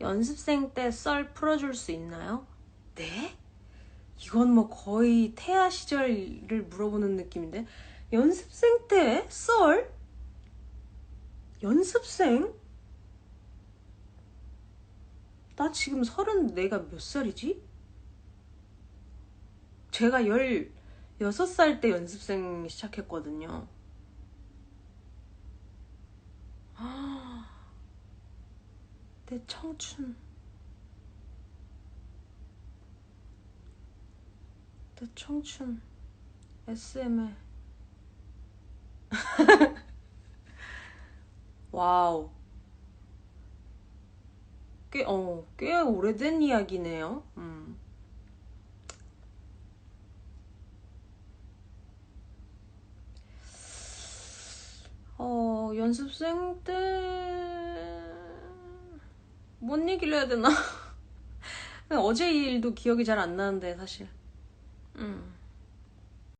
연습생 때 썰 풀어줄 수 있나요? 네? 이건 뭐 거의 태아 시절을 물어보는 느낌인데 연습생 때 썰? 연습생? 나 지금 서른 내가 몇 살이지? 제가 열 여섯 살때 연습생 시작했거든요. 아, 내 청춘. 내 청춘. SM에. 와우. 꽤, 어, 꽤 오래된 이야기네요. 음. 어, 연습생 때, 뭔 얘기를 해야 되나? 어제 일도 기억이 잘 안 나는데, 사실. 음.